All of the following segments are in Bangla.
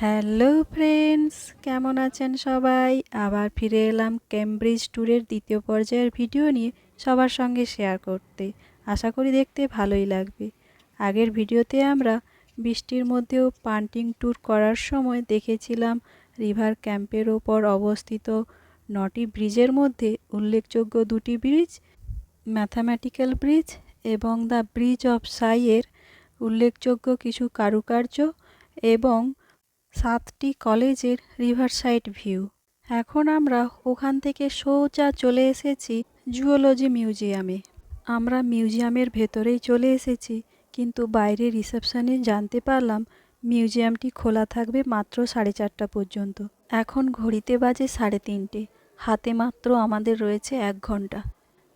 হ্যালো ফ্রেন্ডস, কেমন আছেন সবাই? আবার ফিরে এলাম ক্যামব্রিজ ট্যুরের দ্বিতীয় পর্যায়ের ভিডিও নিয়ে সবার সঙ্গে শেয়ার করতে। আশা করি দেখতে ভালোই লাগবে। আগের ভিডিওতে আমরা বৃষ্টির মধ্যেও পান্টিং ট্যুর করার সময় দেখেছিলাম রিভার ক্যাম্পের ওপর অবস্থিত নটি ব্রিজের মধ্যে উল্লেখযোগ্য দুটি ব্রিজ ম্যাথামেটিক্যাল ব্রিজ এবং দ্য ব্রিজ অফ সাইয়ের উল্লেখযোগ্য কিছু কারুকার্য এবং সাতটি কলেজের রিভারসাইড ভিউ। এখন আমরা ওখান থেকে সোজা চলে এসেছি জুওলজি মিউজিয়ামে। আমরা মিউজিয়ামের ভেতরেই চলে এসেছি, কিন্তু বাইরে রিসেপশনে জানতে পারলাম মিউজিয়ামটি খোলা থাকবে মাত্র সাড়ে চারটা পর্যন্ত। এখন ঘড়িতে বাজে সাড়ে তিনটে, হাতে মাত্র আমাদের রয়েছে এক ঘণ্টা।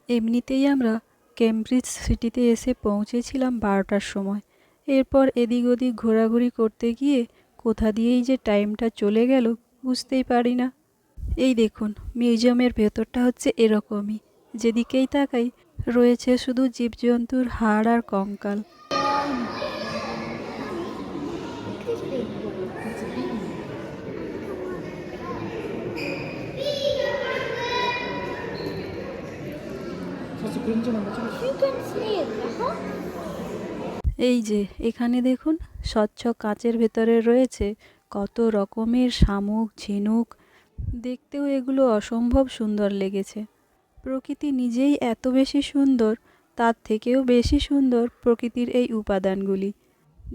এমনিতেই আমরা কেমব্রিজ সিটিতে এসে পৌঁছেছিলাম বারোটার সময়। এরপর এদিক ওদিক ঘোরাঘুরি করতে গিয়ে কোথা দিয়েই যে টাইমটা চলে গেল বুঝতেই পারি না। এই দেখুন মিউজিয়ামের ভেতরটা হচ্ছে এরকমই। যেদিকেই তাকাই রয়েছে শুধু জীবজন্তুর হাড় আর কঙ্কাল? এই যে এখানে দেখুন স্বচ্ছ কাচের ভেতরে রয়েছে কত রকমের শামুক, ঝিনুক। দেখতেও এগুলো অসম্ভব সুন্দর লেগেছে। প্রকৃতি নিজেই এত বেশি সুন্দর, তার থেকেও বেশি সুন্দর প্রকৃতির এই উপাদানগুলি।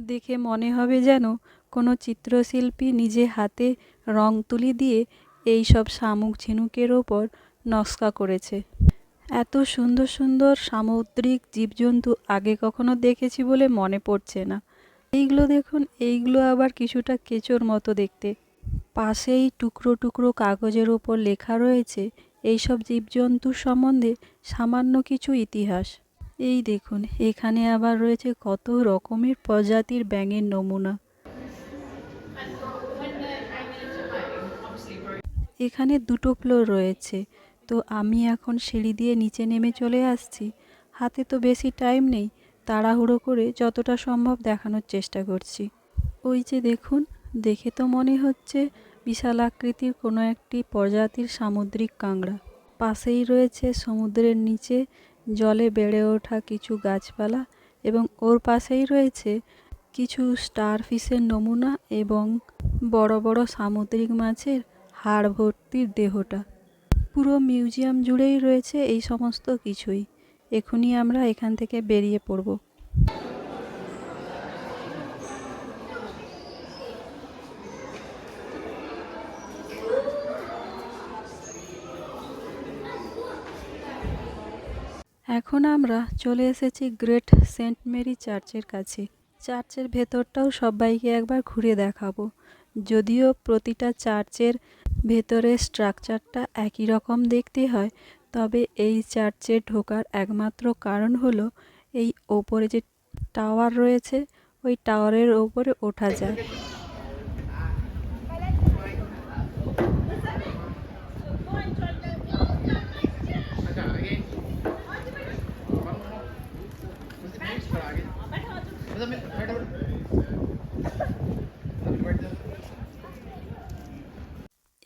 দেখে মনে হবে যেন কোনো চিত্রশিল্পী নিজে হাতে রং তুলি দিয়ে এই সব শামুক, ঝিনুকের ওপর নকশা করেছে। এত সুন্দর সুন্দর সামুদ্রিক জীবজন্তু আগে কখনো দেখেছি বলে মনে পড়ছে না। এইগুলো দেখুন, এইগুলো আবার কিছুটা কেঁচোর মতো দেখতে। পাশেই টুকরো টুকরো কাগজের ওপর লেখা রয়েছে, এইসব জীবজন্তুর সম্বন্ধে সামান্য কিছু ইতিহাস। এই দেখুন, এখানে আবার রয়েছে কত রকমের প্রজাতির ব্যাঙের নমুনা। এখানে দুটো ফ্লোর রয়েছে। তো আমি এখন সিঁড়ি দিয়ে নিচে নেমে চলে আসছি। হাতে তো বেশি টাইম নেই তাড়াহুড়ো করে যতটা সম্ভব দেখানোর চেষ্টা করছি। ওই যে দেখুন, দেখে তো মনে হচ্ছে বিশাল আকৃতির কোনো একটি প্রজাতির সামুদ্রিক কাঁকড়া। পাশেই রয়েছে সমুদ্রের নিচে জলে বেড়ে ওঠা কিছু গাছপালা এবং ওর পাশেই রয়েছে কিছু স্টার ফিশের নমুনা এবং বড় বড় সামুদ্রিক মাছের হাড় ভর্তির দেহটা। পুরো মিউজিয়াম জুড়েই রয়েছে এই সমস্ত কিছুই। এখনই আমরা এখান থেকে বেরিয়ে পড়ব। এখন আমরা চলে এসেছি গ্রেট সেন্ট মেরি চার্চের কাছে। চার্চের ভেতরটাও সবাইকে একবার ঘুরে দেখাবো। যদিও প্রতিটা চার্চের ভেতরে স্ট্রাকচারটা একই রকম দেখতে হয় তবে এই চার্চে ঢোকার একমাত্র কারণ হলো এই ওপরে যে টাওয়ার রয়েছে, ওই টাওয়ারের ওপরে ওঠা যায়।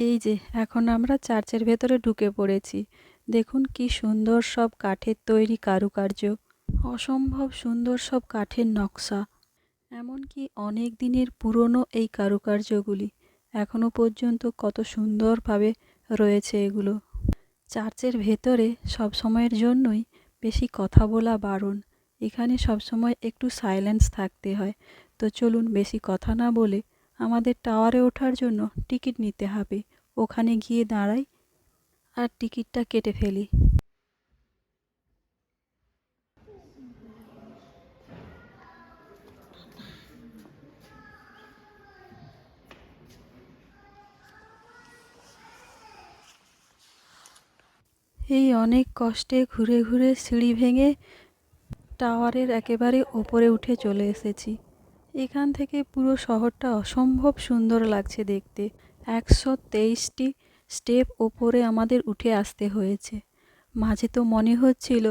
এই যে, এখন আমরা চার্চের ভেতরে ঢুকে পড়েছি। দেখুন কি সুন্দর সব কাঠের তৈরি কারুকার্য। অসম্ভব সুন্দর সব কাঠের নকশা। এমনকি অনেক দিনের পুরনো এই কারুকার্যগুলি এখনও পর্যন্ত কত সুন্দরভাবে রয়েছে এগুলো। চার্চের ভেতরে সব সময়ের জন্যই বেশি কথা বলা বারণ। এখানে সব সময় একটু সাইলেন্স থাকতে হয়। তো চলুন বেশি কথা না বলে আমাদের টাওয়ারে ওঠার জন্য টিকিট নিতে হবে। ওখানে গিয়ে দাঁড়াই আর টিকিটটা কেটে ফেলি। এই অনেক কষ্টে ঘুরে ঘুরে সিঁড়ি ভেঙে টাওয়ারের একেবারে ওপরে উঠে চলে এসেছি। এখান থেকে পুরো শহরটা অসম্ভব সুন্দর লাগছে দেখতে। একশো তেইশটি স্টেপ ওপরে আমাদের উঠে আসতে হয়েছে। মাঝে তো মনে হচ্ছিল,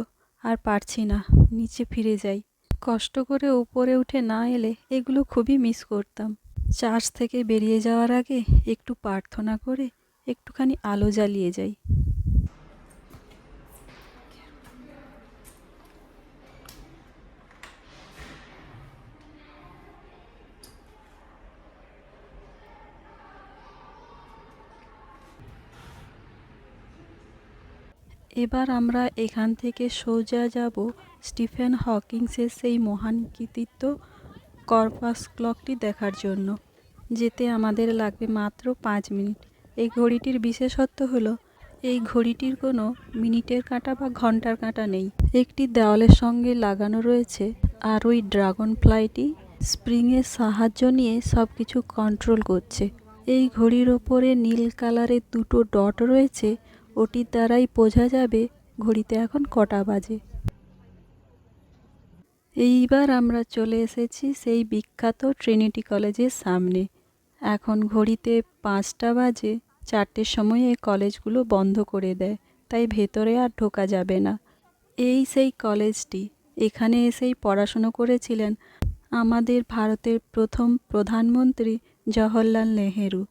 আর পারছি না, নিচে ফিরে যাই। কষ্ট করে উপরে উঠে না এলে এগুলো খুবই মিস করতাম। চার্চ থেকে বেরিয়ে যাওয়ার আগে একটু প্রার্থনা করে একটুখানি আলো জ্বালিয়ে যাই। এবার আমরা এখান থেকে সোজা যাব স্টিফেন হকিংসের সেই মহান কৃতিত্ব কর্পাস ক্লকটি দেখার জন্য, যেতে আমাদের লাগবে মাত্র পাঁচ মিনিট। এই ঘড়িটির বিশেষত্ব হলো, এই ঘড়িটির কোনো মিনিটের কাঁটা বা ঘণ্টার কাঁটা নেই। একটি দেওয়ালের সঙ্গে লাগানো রয়েছে আর ওই ড্রাগন ফ্লাইটি স্প্রিংয়ের সাহায্য নিয়ে সব কিছু কন্ট্রোল করছে। এই ঘড়ির ওপরে নীল কালারের দুটো ডট রয়েছে ওটির দ্বারাই বোঝা যাবে ঘড়িতে এখন কটা বাজে। এইবার আমরা চলে এসেছি সেই বিখ্যাত ট্রিনিটি কলেজের সামনে। এখন ঘড়িতে পাঁচটা বাজে, চারটের সময় এই কলেজগুলো বন্ধ করে দেয়, তাই ভেতরে আর ঢোকা যাবে না। এই সেই কলেজটি, এখানে এসেই পড়াশুনো করেছিলেন আমাদের ভারতের প্রথম প্রধানমন্ত্রী জওহরলাল নেহেরু।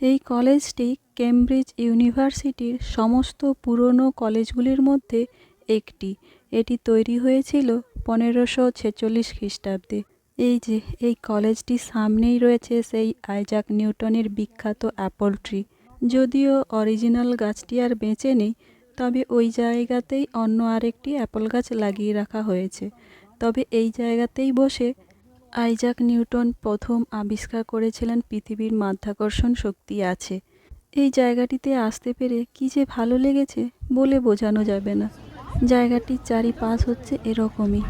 এই কলেজটি কেমব্রিজ ইউনিভার্সিটির সমস্ত পুরনো কলেজগুলির মধ্যে একটি। এটি তৈরি হয়েছিল পনেরোশো ছেচল্লিশ খ্রিস্টাব্দে। এই যে, এই কলেজটির সামনেই রয়েছে সেই আইজাক নিউটনের বিখ্যাত অ্যাপল ট্রি। যদিও অরিজিনাল গাছটি আর বেঁচে নেই, তবে ওই জায়গাতেই অন্য আরেকটি অ্যাপল গাছ লাগিয়ে রাখা হয়েছে। তবে এই জায়গাতেই বসে আইজাক নিউটন প্রথম আবিষ্কার করেছিলেন পৃথিবীর মাধ্যাকর্ষণ শক্তি আছে। এই জায়গাটিতে আসতে পেরে কী যে ভালো লেগেছে বলে বোঝানো যাবে না। জায়গাটির চারিপাশ হচ্ছে এরকমই।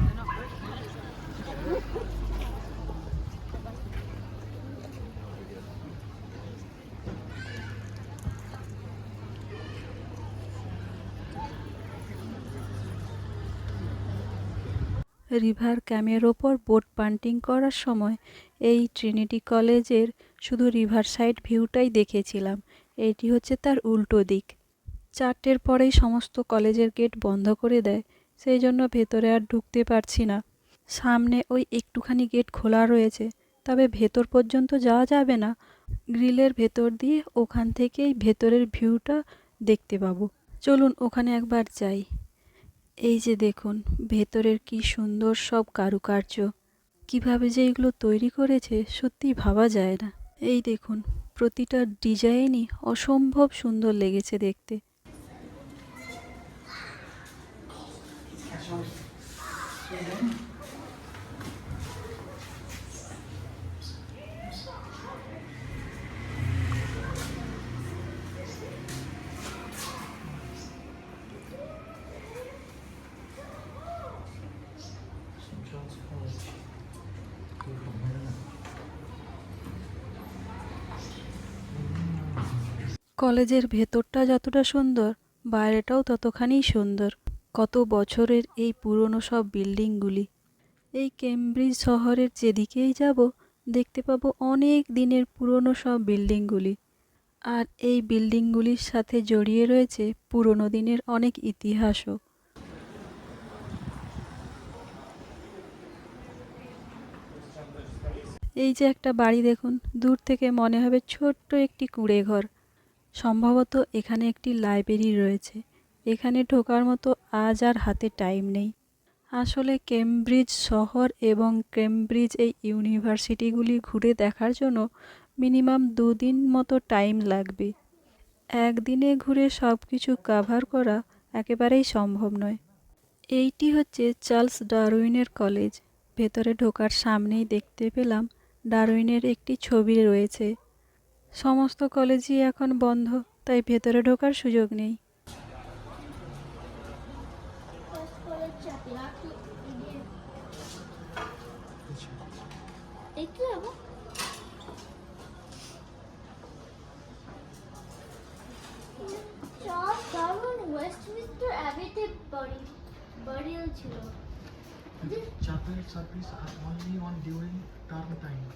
রিভার ক্যামের ওপর বোট পান্টিং করার সময় এই ট্রিনিটি কলেজের শুধু রিভার সাইড ভিউটাই দেখেছিলাম। এটি হচ্ছে তার উল্টো দিক। চারটের পরেই সমস্ত কলেজের গেট বন্ধ করে দেয়, সেই জন্য ভেতরে আর ঢুকতে পারছি না। সামনে ওই একটুখানি গেট খোলা রয়েছে, তবে ভেতর পর্যন্ত যাওয়া যাবে না। গ্রিলের ভেতর দিয়ে ওখান থেকেই ভেতরের ভিউটা দেখতে পাবো। চলুন ওখানে একবার যাই। এই যে দেখুন, ভেতরের কি সুন্দর সব কারুকার্য। কীভাবে যে এগুলো তৈরি করেছে সত্যি ভাবা যায় না। এই দেখুন প্রতিটা ডিজাইনই অসম্ভব সুন্দর লেগেছে দেখতে। কলেজের ভেতরটা যতটা সুন্দর, বাইরেটাও ততখানিই সুন্দর। কত বছরের এই পুরনো সব বিল্ডিংগুলি। এই কেমব্রিজ শহরের যেদিকেই যাব, দেখতে পাবো অনেক দিনের পুরনো সব বিল্ডিংগুলি। আর এই বিল্ডিংগুলির সাথে জড়িয়ে রয়েছে পুরনো দিনের অনেক ইতিহাসও। এই যে একটা বাড়ি দেখুন, দূর থেকে মনে হবে ছোট্ট একটি কুঁড়ে ঘর সম্ভবত এখানে একটি লাইব্রেরি রয়েছে। এখানে ঢোকার মতো আজ আর হাতে টাইম নেই। আসলে কেমব্রিজ শহর এবং কেমব্রিজ এই ইউনিভার্সিটিগুলি ঘুরে দেখার জন্য মিনিমাম দুদিন মতো টাইম লাগবে। একদিনে ঘুরে সব কিছু কাভার করা একেবারেই সম্ভব নয়। এইটি হচ্ছে চার্লস ডারউইনের কলেজ। ভেতরে ঢোকার সামনেই দেখতে পেলাম ডারউইনের একটি ছবি রয়েছে। সমস্ত কলেজই এখন বন্ধ, তাই ভেতরে ঢোকার সুযোগ নেই ছিল The chapel service are only on during term time.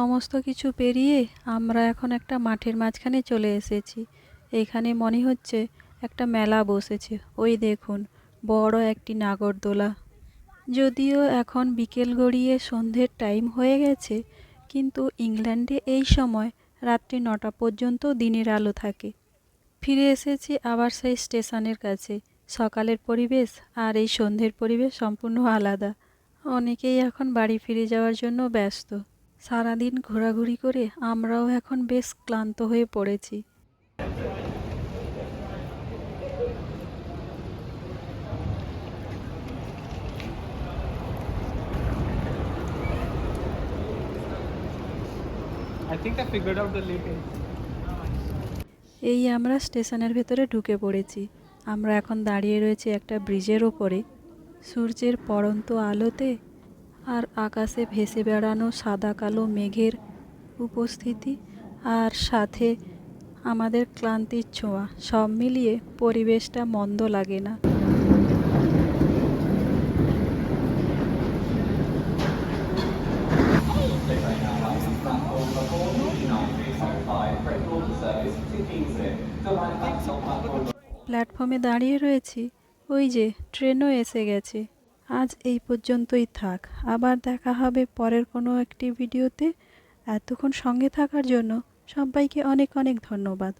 সমস্ত কিছু পেরিয়ে আমরা এখন একটা মাঠের মাঝখানে চলে এসেছি। এখানে মনে হচ্ছে একটা মেলা বসেছে। ওই দেখুন, বড় একটি নাগরদোলা। যদিও এখন বিকেল গড়িয়ে সন্ধ্যের টাইম হয়ে গেছে, কিন্তু ইংল্যান্ডে এই সময় রাত্রি নটা পর্যন্ত দিনের আলো থাকে। ফিরে এসেছি আবার সেই স্টেশনের কাছে। সকালের পরিবেশ আর এই সন্ধ্যের পরিবেশ সম্পূর্ণ আলাদা। অনেকেই এখন বাড়ি ফিরে যাওয়ার জন্য ব্যস্ত। সারাদিন ঘোরাঘুরি করে আমরাও এখন বেশ ক্লান্ত হয়ে পড়েছি. এই আমরা স্টেশনের ভেতরে ঢুকে পড়েছি। আমরা এখন দাঁড়িয়ে রয়েছি একটা ব্রিজের ওপরে। সূর্যের পড়ন্ত আলোতে আর আকাশে ভেসে বেড়ানো সাদা কালো মেঘের উপস্থিতি আর সাথে আমাদের ক্লান্তির ছোঁয়া, সব মিলিয়ে পরিবেশটা মন্দ লাগে না। প্ল্যাটফর্মে দাঁড়িয়ে রয়েছি, ওই যে, ট্রেনও এসে গেছে। আজ এই পর্যন্তই থাক। আবার দেখা হবে পরের কোনো একটি ভিডিওতে। এতক্ষণ সঙ্গে থাকার জন্য সবাইকে অনেক অনেক ধন্যবাদ।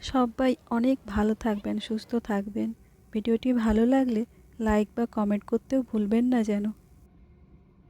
সবাই অনেক ভালো থাকবেন, সুস্থ থাকবেন। ভিডিওটি ভালো লাগলে লাইক বা কমেন্ট করতেও ভুলবেন না যেন।